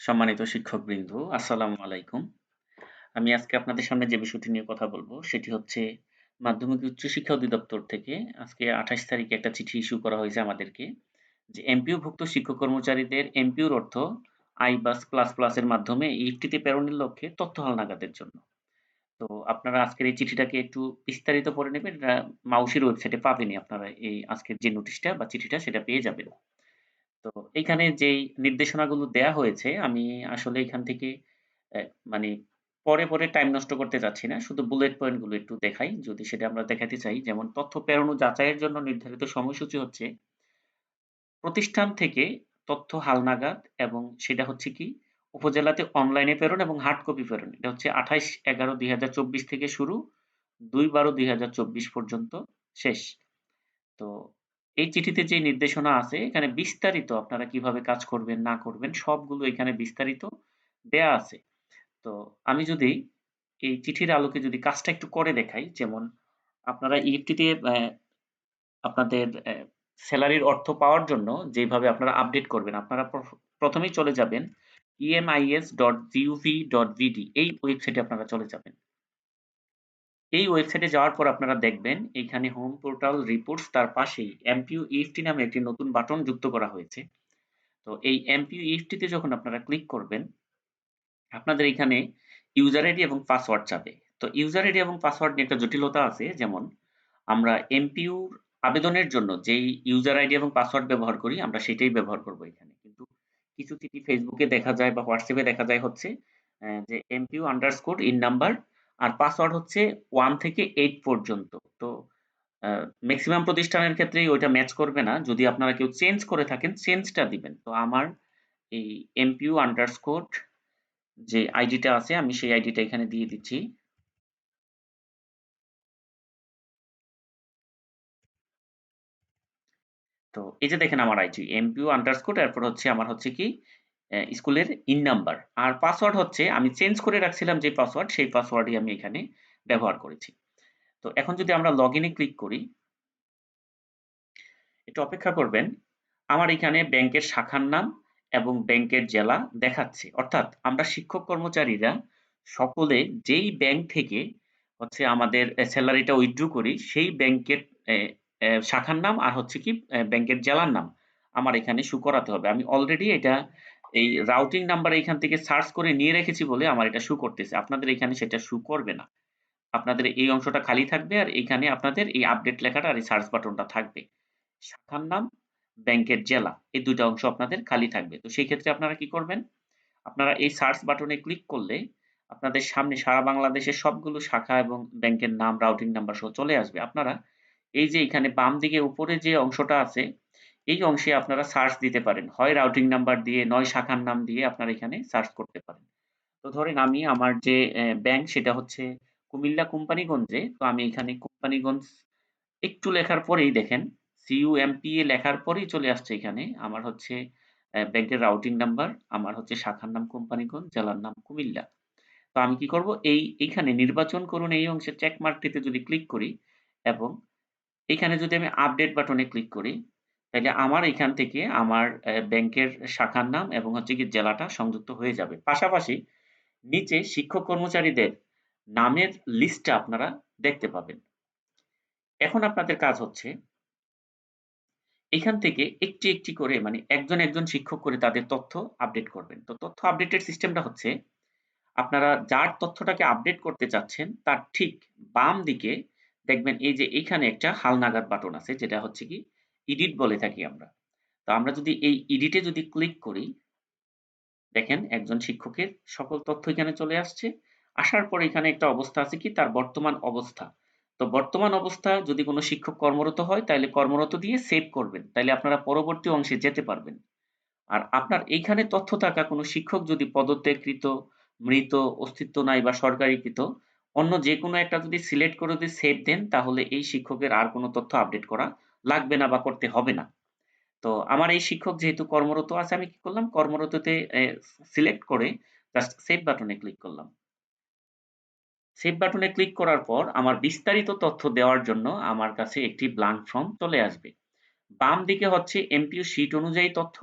সম্মানিত শিক্ষক শিক্ষকবৃন্দ, আসসালামু আলাইকুম। আমি আজকে আপনাদের সামনে যে বিষয়টি নিয়ে কথা বলব সেটি হচ্ছে মাধ্যমিক উচ্চ শিক্ষা অধিদপ্তর থেকে আজকে ২৮ তারিখে একটা চিঠি ইস্যু করা হয়েছে আমাদেরকে যে এমপিওভুক্ত শিক্ষক কর্মচারীদের এমপিওর অর্থ আইবাস প্লাস প্লাস এর মাধ্যমে ইফটিতে প্রেরণের লক্ষ্যে তথ্য হালনাগাদের জন্য। তো আপনারা আজকের এই চিঠিটাকে একটু বিস্তারিত পড়ে নেবেন। মাউসির ওয়েবসাইটে পাবেনই আপনারা এই আজকের যে নোটিশটা বা চিঠিটা সেটা পেয়ে যাবেন। তো এইখানে যেই নির্দেশনাগুলো দেয়া হয়েছে, আমি আসলে এখান থেকে মানে পরে পরে টাইম নষ্ট করতে চাচ্ছি না। শুধু বুলেট পয়েন্টগুলো একটু দেখাই। যদি সেটা আমরা দেখাতে চাই। যেমন তথ্য প্রেরণ যাচাইয়ের জন্য নির্ধারিত সময়সূচি হচ্ছে প্রতিষ্ঠান থেকে তথ্য হালনাগাদ এবং সেটা হচ্ছে কি উপজেলাতে অনলাইনে প্রেরণ এবং হার্ড কপি প্রেরণ। এটা হচ্ছে ২৮/১১/২০২৪ থেকে শুরু ২/১২/২০২৪ পর্যন্ত শেষ। তো এই চিঠিতে যে নির্দেশনা আছে, এখানে বিস্তারিত আপনারা কীভাবে কাজ করবেন, না করবেন, সবগুলো এখানে বিস্তারিত দেয়া আছে। তো আমি যদি এই চিঠির আলোকে যদি কাজটা একটু করে দেখাই, যেমন আপনারা ইএফটিতে আপনাদের অ্যা সেলারির অর্থ পাওয়ার জন্য যেভাবে আপনারা আপডেট করবেন, আপনারা প্র প্রথমেই চলে যাবেন emis.gov.bd এই ওয়েবসাইটে আপনারা চলে যাবেন। এই ওয়েবসাইটে যাওয়ার পর আপনারা দেখবেন এইখানে হোম পোর্টাল রিপোর্টস তার পাশেই এমপিও ইএফটি নামে একটি নতুন বাটন যুক্ত করা হয়েছে। তো এই এমপিও ইএফটি তে যখন আপনারা ক্লিক করবেন, আপনাদের এখানে ইউজার আইডি এবং পাসওয়ার্ড চাবে। তো ইউজার আইডি এবং পাসওয়ার্ড নিয়ে একটা জটিলতা আছে যেমন আমরা এমপিওর আবেদনের জন্য যেই ইউজার আইডি এবং পাসওয়ার্ড ব্যবহার করি আমরা সেটাই ব্যবহার করব এখানে। কিন্তু কিছু চিঠি ফেসবুকে দেখা যায় বা হোয়াটসঅ্যাপে দেখা যায় হচ্ছে যে এমপিও আন্ডারস্কোর ইন নাম্বার আর পাসওয়ার্ড হচ্ছে ওয়ান থেকে এইট পর্যন্ত। তো আ মেক্সিমাম প্রতিষ্ঠানের ক্ষেত্রে ওইটা ম্যাচ করবে না। যদি আপনারা কেউ চেঞ্জ করে থাকেন চেঞ্জটা দিবেন। তো আমার এই এমপিও আন্ডারস্কোর যে আইডিটা আছে, আমি সেই আইডিটা এখানে দিয়ে দিচ্ছি। তো, এই যে দেখেন আমার আইডি এমপিও আন্ডারস্কোর এরপর হচ্ছে, আমার হচ্ছে কি স্কুলের ইন নাম্বার। আর পাসওয়ার্ড হচ্ছে, আমি চেঞ্জ করে রাখছিলাম যে পাসওয়ার্ড সেই পাসওয়ার্ডই আমি এখানে ব্যবহার করেছি। তো এখন যদি আমরা লগইন এ ক্লিক করি, একটু অপেক্ষা করবেন। আমার এখানে ব্যাংকের শাখার নাম এবং ব্যাংকের জেলা দেখাচ্ছে। অর্থাৎ আমরা শিক্ষক কর্মচারীরা সকলে যেই ব্যাংক থেকে হচ্ছে আমাদের স্যালারিটা উইথড্র করি, সেই ব্যাংকের শাখার নাম আর হচ্ছে কি ব্যাংকের জেলার নাম আমার এখানে শো করাতে হবে। আমি অলরেডি এটা এই রাউটিং নাম্বার এখান থেকে সার্চ করে নিয়ে রেখেছি বলে আমার এটা শো করতেছে। আপনাদের এখানে সেটা শো করবে না। আপনাদের এই অংশটা খালি থাকবে আর এখানে আপনাদের এই আপডেট লেখাটা আর এই সার্চ বাটনটা থাকবে। শাখার নাম, ব্যাংকের জেলা এই ২ টা অংশ আপনাদের খালি থাকবে। তো সেই ক্ষেত্রে আপনারা কি করবেন? আপনারা এই সার্চ বাটনে ক্লিক করলে আপনাদের সামনে সারা বাংলাদেশের সবগুলো শাখা এবং ব্যাংকের নাম, রাউটিং নাম্বার সহ চলে আসবে। আপনারা এই যে এখানে বাম দিকে উপরে যে অংশটা আছে এই অংশে আপনারা সার্চ দিতে পারেন। হয় রাউটিং নাম্বার দিয়ে নয় শাখার নাম দিয়ে আপনারা এখানে সার্চ করতে পারেন। তো ধরেন আমি আমার যে ব্যাংক সেটা হচ্ছে কুমিল্লা কোম্পানিগঞ্জে। তো আমি এখানে কোম্পানিগঞ্জ একটু লেখার পরেই দেখেন সিইউএমপিএ লেখার পরেই চলে আসছে এখানে। আমার হচ্ছে ব্যাংকের রাউটিং নাম্বার, আমার হচ্ছে শাখার নাম কোম্পানিগঞ্জ, জেলার নাম কুমিল্লা। তো আমি কি করব? এই এইখানে নির্বাচন করুন এই অংশে চেক মার্কটিতে যদি ক্লিক করি এবং এখানে যদি আমি আপডেট বাটনে ক্লিক করি, তাইলে আমার এখান থেকে আমার ব্যাংকের শাখার নাম এবং হচ্ছে গিয়ে জেলাটা সংযুক্ত হয়ে যাবে। পাশাপাশি নিচে শিক্ষক কর্মচারীদের নামের লিস্টটা আপনারা দেখতে পাবেন। এখন আপনাদের কাজ হচ্ছে এখান থেকে একটি, একটি করে মানে একজন, একজন শিক্ষক করে তাদের তথ্য আপডেট করবেন। তো তথ্য আপডেটের সিস্টেমটা হচ্ছে আপনারা যার তথ্যটাকে আপডেট করতে চাচ্ছেন তার ঠিক বাম দিকে দেখবেন এই যে এখানে একটা হালনাগাদ বাটন আছে যেটা হচ্ছে কি এডিট বলে থাকি আমরা। তো আমরা যদি এই এডিটে যদি ক্লিক করি দেখেন একজন শিক্ষকের সকল তথ্য এখানে চলে আসছে। আসার পরে এখানে একটা অবস্থা আছে কি তার বর্তমান অবস্থা। তো বর্তমান অবস্থা যদি কোনো শিক্ষক কর্মরত হয় তাইলে কর্মরত দিয়ে সেভ করবেন। তাইলে আপনারা পরবর্তী অংশে যেতে পারবেন। আর আপনার এইখানে তথ্য থাকা কোনো শিক্ষক যদি পদত্যাগকৃত, মৃত, অস্তিত্ব নাই বা সরকারিকৃত অন্য যেকোনো একটা যদি সিলেক্ট করে যদি সেভ দেন তাহলে এই শিক্ষকের আর কোনো তথ্য আপডেট করা লাগবে না বা করতে হবে না। তো আমার এই শিক্ষক যেহেতু কর্মরত আছে, আমি কি করলাম কর্মরততে সিলেক্ট করে জাস্ট সেভ বাটনে ক্লিক করলাম। সেভ বাটনে ক্লিক করার পর আমার বিস্তারিত তথ্য দেওয়ার জন্য আমার কাছে একটি ব্লাঙ্ক ফর্ম চলে আসবে। বাম দিকে হচ্ছে এমপিও শিট অনুযায়ী তথ্য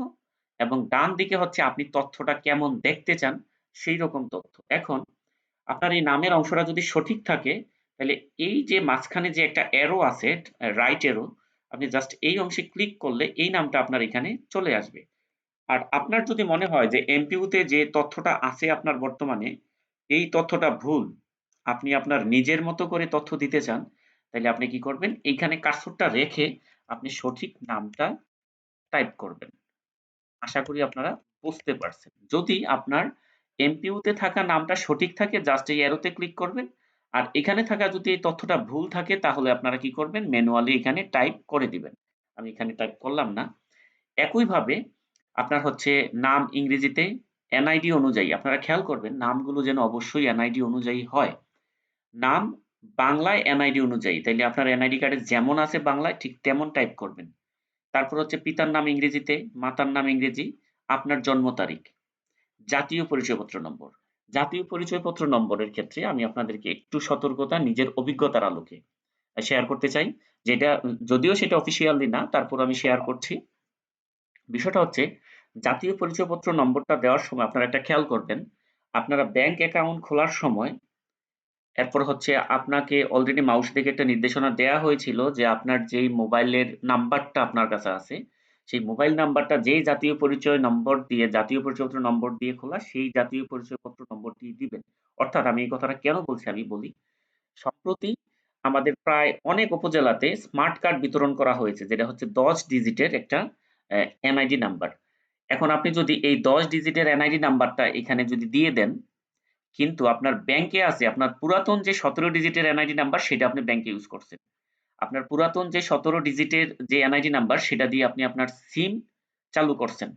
এবং ডান দিকে হচ্ছে আপনি তথ্যটা কেমন দেখতে চান, সেই রকম তথ্য। এখন আপনার এই নামের অংশটা যদি সঠিক থাকে, তাহলে এই যে মাঝখানে যে একটা অ্যারো আছে রাইট অ্যারো আপনি জাস্ট এই অংশে ক্লিক করলে এই নামটা আপনার এখানে চলে আসবে। আর আপনার যদি মনে হয় যে এমপিউতে যে তথ্যটা আছে আপনার বর্তমানে এই তথ্যটা ভুল, আপনি আপনার নিজের মতো করে তথ্য দিতে চান, তাহলে আপনি কি করবেন? এইখানে কার্সরটা রেখে আপনি সঠিক নামটা টাইপ করবেন। আশা করি আপনারা বুঝতে পারছেন। যদি আপনার এমপিওতে থাকা নামটা সঠিক থাকে জাস্ট এই অ্যারোতে ক্লিক করবেন। আর এখানে থাকা যদি এই তথ্যটা ভুল থাকে তাহলে আপনারা কি করবেন? ম্যানুয়ালি এখানে টাইপ করে দিবেন। আমি এখানে টাইপ করলাম না। একইভাবে আপনার হচ্ছে নাম ইংরেজিতে এনআইডি অনুযায়ী আপনারা খেয়াল করবেন নামগুলো যেন অবশ্যই এনআইডি অনুযায়ী হয়। নাম বাংলায় এনআইডি অনুযায়ী তাইলে আপনার এনআইডি কার্ডে যেমন আছে বাংলায় ঠিক তেমন টাইপ করবেন। তারপর হচ্ছে পিতার নাম ইংরেজিতে, মাতার নাম ইংরেজি, আপনার জন্ম তারিখ, জাতীয় পরিচয়পত্র নম্বর। জাতীয় পরিচয়পত্র নম্বরের ক্ষেত্রে আমি আপনাদেরকে একটু সতর্কতা নিজের অভিজ্ঞতার আলোকে শেয়ার করতে চাই। যেটা যদিও সেটা অফিসিয়ালি না তারপর আমি শেয়ার করছি। বিষয়টা হচ্ছে জাতীয় পরিচয়পত্র নম্বরটা দেওয়ার সময় আপনারা একটা খেয়াল করবেন। আপনারা ব্যাংক অ্যাকাউন্ট খোলার সময় এরপর হচ্ছে আপনাকে অলরেডি মাউস থেকে একটা নির্দেশনা দেয়া হয়েছিল যে আপনার যেই মোবাইলের নাম্বারটা আপনার কাছে আছে, সেই মোবাইল নাম্বারটা যেই জাতীয় পরিচয় নম্বর দিয়ে জাতীয় পরিচয়পত্র নম্বর দিয়ে খোলা সেই জাতীয় পরিচয়পত্র নম্বরটি দিবেন। অর্থাৎ আমি এই কথাটা কেন বলছি আমি বলি। সম্প্রতি আমাদের প্রায় অনেক উপজেলাতে স্মার্ট কার্ড বিতরণ করা হয়েছে যেটা হচ্ছে ১০ ডিজিটের একটা এনআইডি নাম্বার। এখন আপনি যদি এই ১০ ডিজিটের এনআইডি নাম্বারটা এখানে যদি দিয়ে দেন, কিন্তু আপনার ব্যাংকে আছে আপনার পুরাতন যে ১৭ ডিজিটের এনআইডি নাম্বার সেটা আপনি ব্যাংকে ইউজ করছেন। আপনার পুরাতন যে ১৭ ডিজিটের যে এনআইডি নাম্বার সেটা দিয়ে আপনি আপনার সিম চালু করছেন।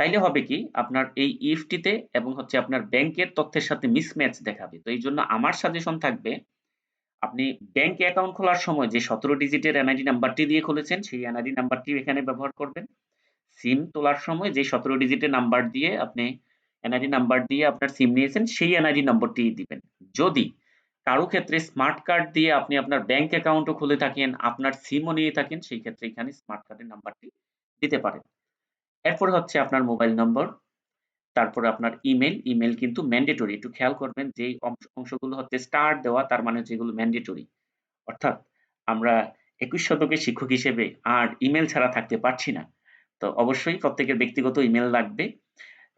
তাইলে হবে কি, আপনার এই ইএফটিতে এবং হচ্ছে আপনার ব্যাংকের তথ্যের সাথে মিসম্যাচ দেখাবে। তো এই জন্য আমার সাজেশন থাকবে, আপনি ব্যাংক অ্যাকাউন্ট খোলার সময় যে ১৭ ডিজিটের এনআইডি নাম্বারটি দিয়ে খুলেছেন, সেই এনআইডি নাম্বারটি এখানে ব্যবহার করবেন। সিম তোলার সময় যে ১৭ ডিজিটের নাম্বার দিয়ে আপনি এনআইডি নাম্বার দিয়ে আপনার সিম নিয়েছেন, সেই এনআইডি নম্বরটি দিবেন। যদি কারও ক্ষেত্রে স্মার্ট কার্ড দিয়ে আপনি আপনার ব্যাংক অ্যাকাউন্টও খুলে থাকেন, আপনার সিমও নিয়ে থাকেন সেই ক্ষেত্রে এখানে স্মার্ট কার্ডের নাম্বারটি দিতে পারেন। এরপরে হচ্ছে আপনার মোবাইল নম্বর, তারপরে আপনার ইমেল ইমেল কিন্তু ম্যান্ডেটরি একটু খেয়াল করবেন যে অংশ অংশগুলো হচ্ছে স্টার দেওয়া তার মানে এগুলো ম্যান্ডেটরি। অর্থাৎ আমরা ২১ শতকের শিক্ষক হিসেবে আর ইমেল ছাড়া থাকতে পারছি না। তো অবশ্যই প্রত্যেকের ব্যক্তিগত ইমেল লাগবে।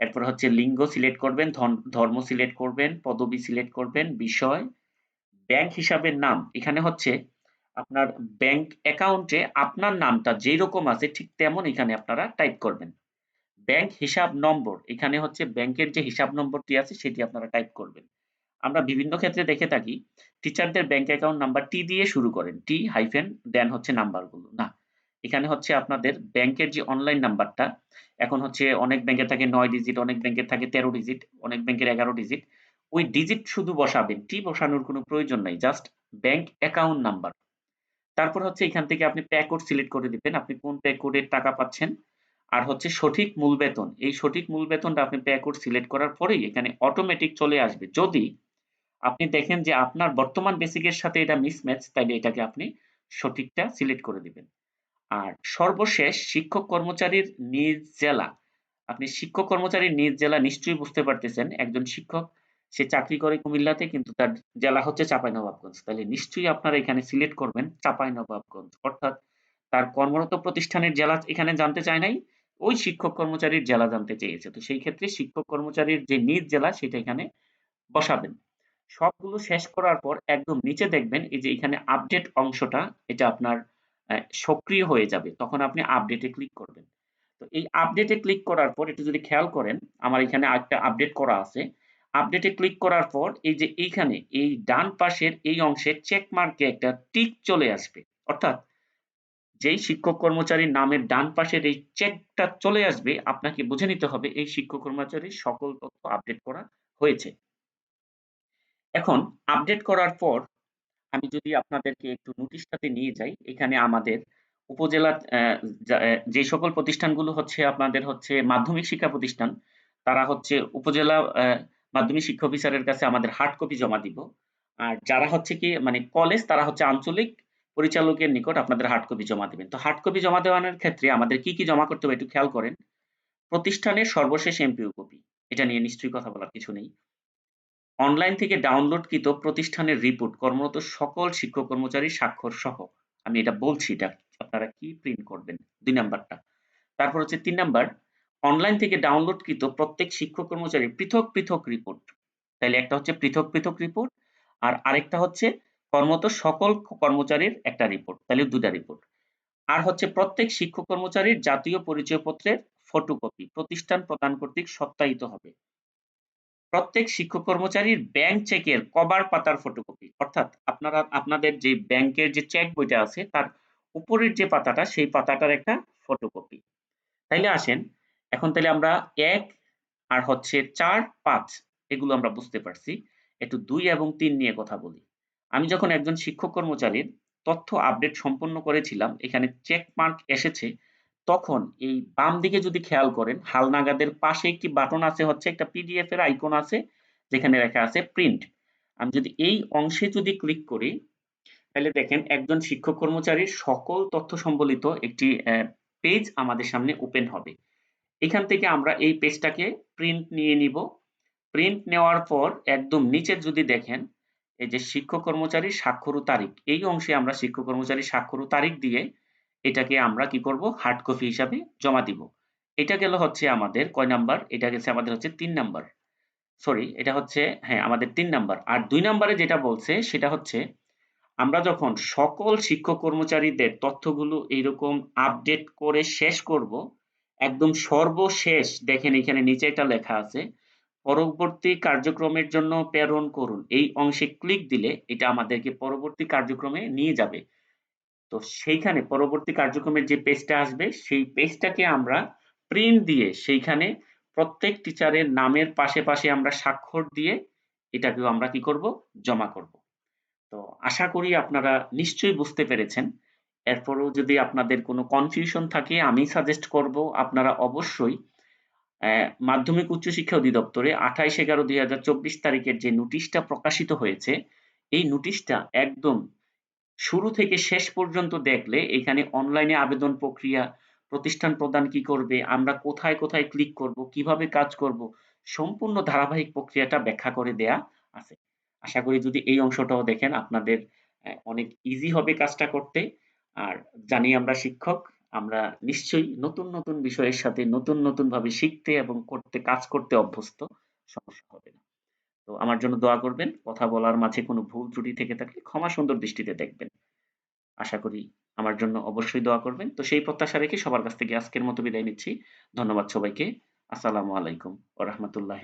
এরপর হচ্ছে লিঙ্গ সিলেক্ট করবেন, ধর্ম সিলেক্ট করবেন, পদবি সিলেক্ট করবেন, বিষয়, ব্যাংক হিসাবের নাম। এখানে হচ্ছে আপনার ব্যাংক অ্যাকাউন্টে আপনার নামটা যেই রকম আছে ঠিক তেমন এখানে আপনারা টাইপ করবেন। ব্যাংক হিসাব নম্বর, এখানে হচ্ছে ব্যাংকের যে হিসাব নম্বরটি আছে সেটি আপনারা টাইপ করবেন। আমরা বিভিন্ন ক্ষেত্রে দেখে থাকি টিচারদের ব্যাংক অ্যাকাউন্ট নাম্বার টি দিয়ে শুরু করেন। টি হাইফেন দেন হচ্ছে নাম্বারগুলো। না, এখানে হচ্ছে আপনাদের ব্যাংকের যে অনলাইন নাম্বারটা এখন হচ্ছে অনেক ব্যাংকের থাকে নয় ডিজিট, অনেক ব্যাংকের থাকে ১৩ ডিজিট, অনেক ব্যাংকের ১১ ডিজিট। ওই ডিজিট শুধু বসাবেন। টি বসানোর কোনো প্রয়োজন নাই। Just bank account number. তারপর হচ্ছে এখান থেকে আপনি পে কোড সিলেক্ট করে দিবেন। আপনি কোন পে কোডের টাকা পাচ্ছেন। আর হচ্ছে সঠিক মূল বেতন। এই সঠিক মূল বেতনটা আপনি পে কোড সিলেক্ট করার পরেই এখানে অটোমেটিক চলে আসবে। যদি আপনি দেখেন যে আপনার বর্তমান বেসিকের সাথে এটা মিসম্যাচ তাইলে এটাকে আপনি সঠিকটা সিলেক্ট করে দিবেন। আর সর্বশেষ শিক্ষক কর্মচারীর নিজ জেলা। আপনি শিক্ষক কর্মচারীর নিজ জেলা নিশ্চয়ই বুঝতে পারতেছেন। একজন শিক্ষক সে চাকরি করে কুমিল্লাতে, কিন্তু তার জেলা হচ্ছে চাঁপাইনবাবগঞ্জ। তাহলে নিশ্চয়ই আপনারা এখানে সিলেক্ট করবেন চাঁপাইনবাবগঞ্জ। অর্থাৎ তার কর্মরত প্রতিষ্ঠানের জেলা এখানে জানতে চায় নাই। ওই শিক্ষক কর্মচারীর জেলা জানতে চেয়েছে। তো সেই ক্ষেত্রে শিক্ষক কর্মচারীর যে নিজ জেলা, সেটা এখানে বসাবেন। সবগুলো শেষ করার পর একদম নিচে দেখবেন, এই যে এখানে আপডেট অংশটা, এটা আপনার সক্রিয় হয়ে যাবে। তখন আপনি আপডেটে ক্লিক করবেন। তো এই আপডেটে ক্লিক করার পর একটু যদি খেয়াল করেন, আমার এখানে একটা আপডেট করা আছে। আপডেটে ক্লিক করার পর এই যে এইখানে এই ডান পাশের এই অংশে চেক মার্কে একটা টিক চলে আসবে। অর্থাৎ যেই শিক্ষক কর্মচারীর নামের ডান পাশের এই চেকটা চলে আসবে আপনাকে বুঝে নিতে হবে এই শিক্ষক কর্মচারীর সকল তথ্য আপডেট করা হয়েছে। এখন আপডেট করার পর আমি যদি আপনাদেরকে একটু নোটিশটাতে নিয়ে যাই, এখানে আমাদের উপজেলার অ্যা যে সকল প্রতিষ্ঠানগুলো হচ্ছে আপনাদের হচ্ছে মাধ্যমিক শিক্ষা প্রতিষ্ঠান, তারা হচ্ছে উপজেলা মাধ্যমিক শিক্ষা অফিসারের কাছে আমাদের হার্ড কপি জমা দিব। আর যারা হচ্ছে কি মানে কলেজ তারা হচ্ছে আঞ্চলিক পরিচালকের নিকট আপনাদের হার্ড কপি জমা দিবেন। তো হার্ড কপি জমা দেওয়ানোর ক্ষেত্রে আমাদের কি, কি জমা করতে হবে একটু খেয়াল করেন। প্রতিষ্ঠানের সর্বশেষ এমপিও কপি এটা নিয়ে নিশ্চয়ই কথা বলার কিছু নেই অনলাইন থেকে ডাউনলোডকৃত প্রতিষ্ঠানের রিপোর্ট কর্মরত সকল শিক্ষক কর্মচারী স্বাক্ষর সহ আমি এটা বলছি এটা আপনারা কি প্রিন্ট করবেন দুই নাম্বারটা তারপর হচ্ছে তিন নাম্বার অনলাইন থেকে ডাউনলোডকৃত প্রত্যেক শিক্ষক কর্মচারীর পৃথক পৃথক রিপোর্ট তাহলে একটা হচ্ছে পৃথক পৃথক রিপোর্ট আর আরেকটা হচ্ছে কর্মরত সকল কর্মচারীর একটা রিপোর্ট তাহলে দুটা রিপোর্ট আর হচ্ছে প্রত্যেক শিক্ষক কর্মচারীর জাতীয় পরিচয়পত্রের ফটোকপি প্রতিষ্ঠান প্রদান কর্তৃক সত্যায়িত হবে। প্রত্যেক শিক্ষক কর্মচারীর ব্যাংক চেকের কভার পাতার ফটোকপি অর্থাৎ আপনারা, আপনাদের যে ব্যাংকের যে চেক বইটা আছে, তার উপরের যে পাতাটা, সেই পাতাটার একটা ফটোকপি তাইলে আসেন এখন তাহলে আমরা এক আর হচ্ছে চার, পাঁচ, এগুলো আমরা বুঝতে পারছি। একটু দুই এবং তিন নিয়ে কথা বলি। আমি যখন একজন শিক্ষক কর্মচারীর তথ্য আপডেট সম্পন্ন করেছিলাম, এখানে চেক মার্ক এসেছে, তখন এই বাম দিকে যদি খেয়াল করেন হালনাগাদের পাশে একটি বাটন আছে, হচ্ছে একটা পিডিএফ এর আইকন আছে, যেখানে লেখা আছে প্রিন্ট আমি যদি এই অংশে যদি ক্লিক করি, তাহলে দেখেন একজন শিক্ষক কর্মচারীর সকল তথ্য সম্বলিত একটি পেজ আমাদের সামনে ওপেন হবে। এখান থেকে আমরা এই পেজটাকে প্রিন্ট নিয়ে নিব। প্রিন্ট নেওয়ার পর একদম নিচে যদি দেখেন, এই যে শিক্ষক কর্মচারী স্বাক্ষর তারিখ, এই অংশে আমরা শিক্ষক কর্মচারী স্বাক্ষর তারিখ দিয়ে এটাকে আমরা কি করব? হার্ড কপি হিসাবে জমা দিব। এটা গেল হচ্ছে আমাদের কয় নাম্বার? এটা গেছে আমাদের হচ্ছে তিন নাম্বার। সরি এটা হচ্ছে হ্যাঁ আমাদের তিন নাম্বার। আর দুই নাম্বারে যেটা বলছে, সেটা হচ্ছে আমরা যখন সকল শিক্ষক কর্মচারীদের তথ্যগুলো এইরকম আপডেট করে শেষ করব একদম সর্বশেষ দেখেন এখানে নিচে একটা লেখা আছে, পরবর্তী কার্যক্রমের জন্য প্রেরণ করুন। এই অংশে ক্লিক দিলে এটা আমাদেরকে পরবর্তী কার্যক্রমে নিয়ে যাবে। তো সেইখানে পরবর্তী কার্যক্রমের যে পেজটা আসবে, সেই পেজটাকে আমরা প্রিন্ট দিয়ে সেইখানে প্রত্যেক টিচারের নামের পাশে পাশে আমরা স্বাক্ষর দিয়ে এটাকেও আমরা কি করব? জমা করব। তো আশা করি আপনারা নিশ্চয়ই বুঝতে পেরেছেন। এরপরেও যদি আপনাদের কোনো কনফিউশন থাকে, আমি সাজেস্ট করব আপনারা অবশ্যই মাধ্যমিক উচ্চশিক্ষা অধিদপ্তরে আঠাইশ এগারো দুই হাজার চব্বিশ তারিখের যে নোটিশটা প্রকাশিত হয়েছে, এই নোটিশটা একদম শুরু থেকে শেষ পর্যন্ত দেখলে এখানে অনলাইনে আবেদন প্রক্রিয়া, প্রতিষ্ঠান প্রদান কি করবে, আমরা কোথায় কোথায় ক্লিক করব, কীভাবে কাজ করব, সম্পূর্ণ ধারাবাহিক প্রক্রিয়াটা ব্যাখ্যা করে দেয়া আছে। আশা করি যদি এই অংশটাও দেখেন, আপনাদের অনেক ইজি হবে কাজটা করতে। আর জানি আমরা শিক্ষক, আমরা নিশ্চয়ই নতুন নতুন বিষয়ের সাথে নতুন নতুন ভাবে শিখতে এবং করতে, কাজ করতে অভ্যস্ত, সমস্যা হবে না। তো আমার জন্য দোয়া করবেন, কথা বলার মাঝে কোনো ভুল ত্রুটি থেকে থাকলে ক্ষমা সুন্দর দৃষ্টিতে দেখবেন। আশা করি আমার জন্য অবশ্যই দোয়া করবেন। তো সেই প্রত্যাশা রেখে সবার কাছ থেকে আজকের মতো বিদায় নিচ্ছি। ধন্যবাদ সবাইকে। আসসালামু আলাইকুম। ও রহমতুল্লাহ